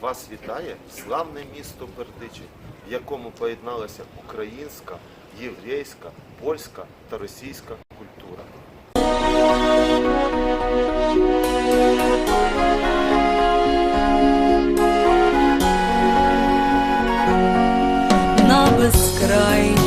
Вас вітає славне місто Бердичі, в якому поєдналася українська, єврейська, польська та російська культура. на безкрайній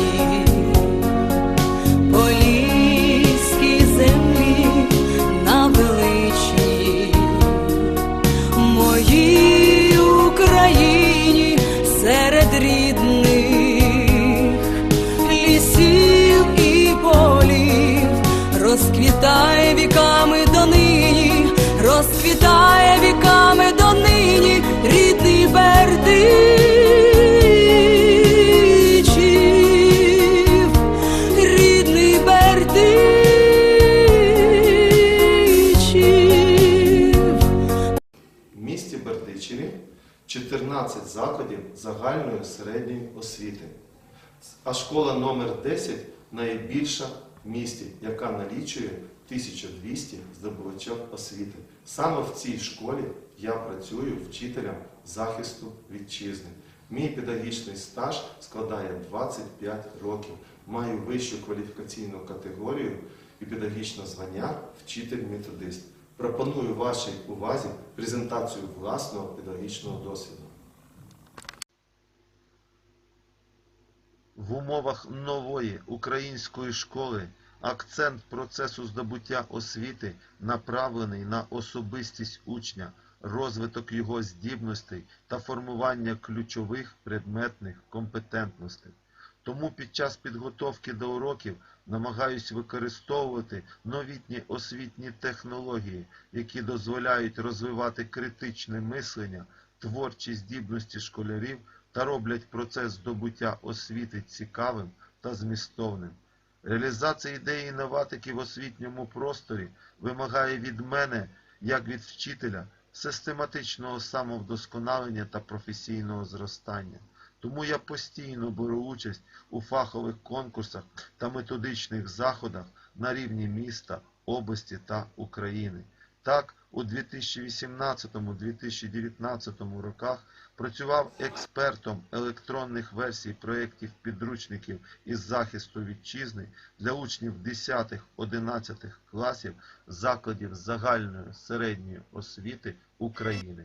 розквітає віками донині, розквітає віками донині рідний Бердичів, рідний Бердичів. В місті Бердичеві 14 закладів загальної середньої освіти. А школа номер 10 найбільша в місті, яка налічує 1200 здобувачів освіти. Саме в цій школі я працюю вчителем захисту вітчизни. Мій педагогічний стаж складає 25 років. Маю вищу кваліфікаційну категорію і педагогічне звання вчитель-методист. Пропоную вашій увазі презентацію власного педагогічного досвіду. В умовах нової української школи акцент процесу здобуття освіти направлений на особистість учня, розвиток його здібностей та формування ключових предметних компетентностей. Тому під час підготовки до уроків намагаюсь використовувати новітні освітні технології, які дозволяють розвивати критичне мислення, творчі здібності школярів та роблять процес здобуття освіти цікавим та змістовним. Реалізація ідеї інноватики в освітньому просторі вимагає від мене, як від вчителя, систематичного самовдосконалення та професійного зростання. Тому я постійно беру участь у фахових конкурсах та методичних заходах на рівні міста, області та України. Так, у 2018-2019 роках працював експертом електронних версій проєктів підручників із захисту вітчизни для учнів 10-11 класів закладів загальної середньої освіти України.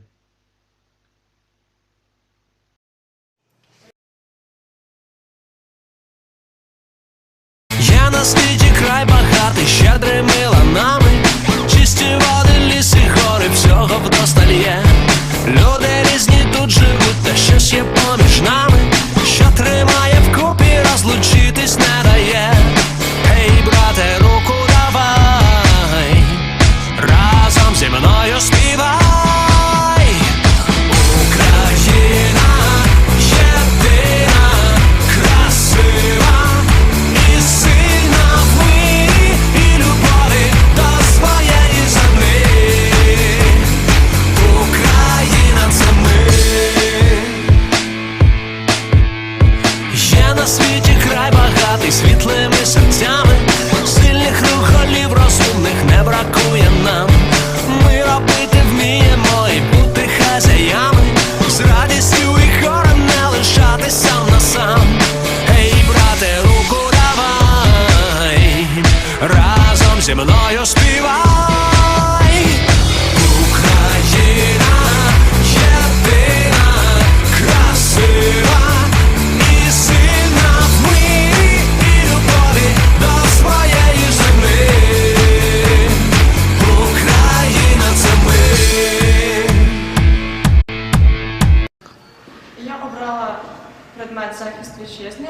Є на світі край багатий, щедрими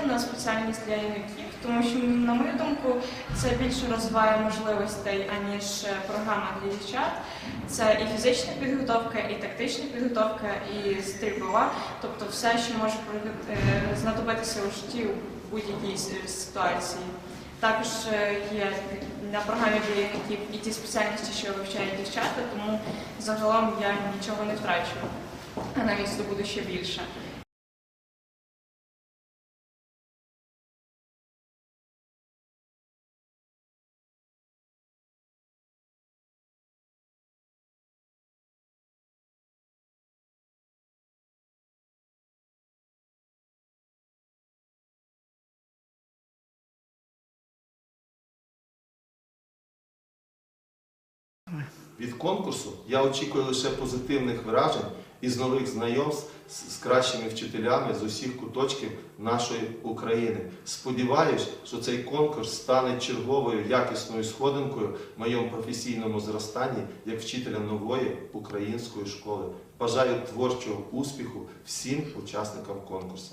на спеціальність для юнаків, тому що, на мою думку, це більше розвиває можливостей, аніж е, програма для дівчат. Це і фізична підготовка, і тактична підготовка, і стрільбова, тобто все, що може е, знадобитися у житті у будь-якій ситуації. Також е, є на програмі для юнаків і ті спеціальності, що вивчають дівчата, тому загалом я нічого не втрачу, а навіть здобуду ще більше. Від конкурсу я очікую лише позитивних вражень із нових знайомств з кращими вчителями з усіх куточків нашої України. Сподіваюсь, що цей конкурс стане черговою якісною сходинкою в моєму професійному зростанні як вчителя нової української школи. Бажаю творчого успіху всім учасникам конкурсу.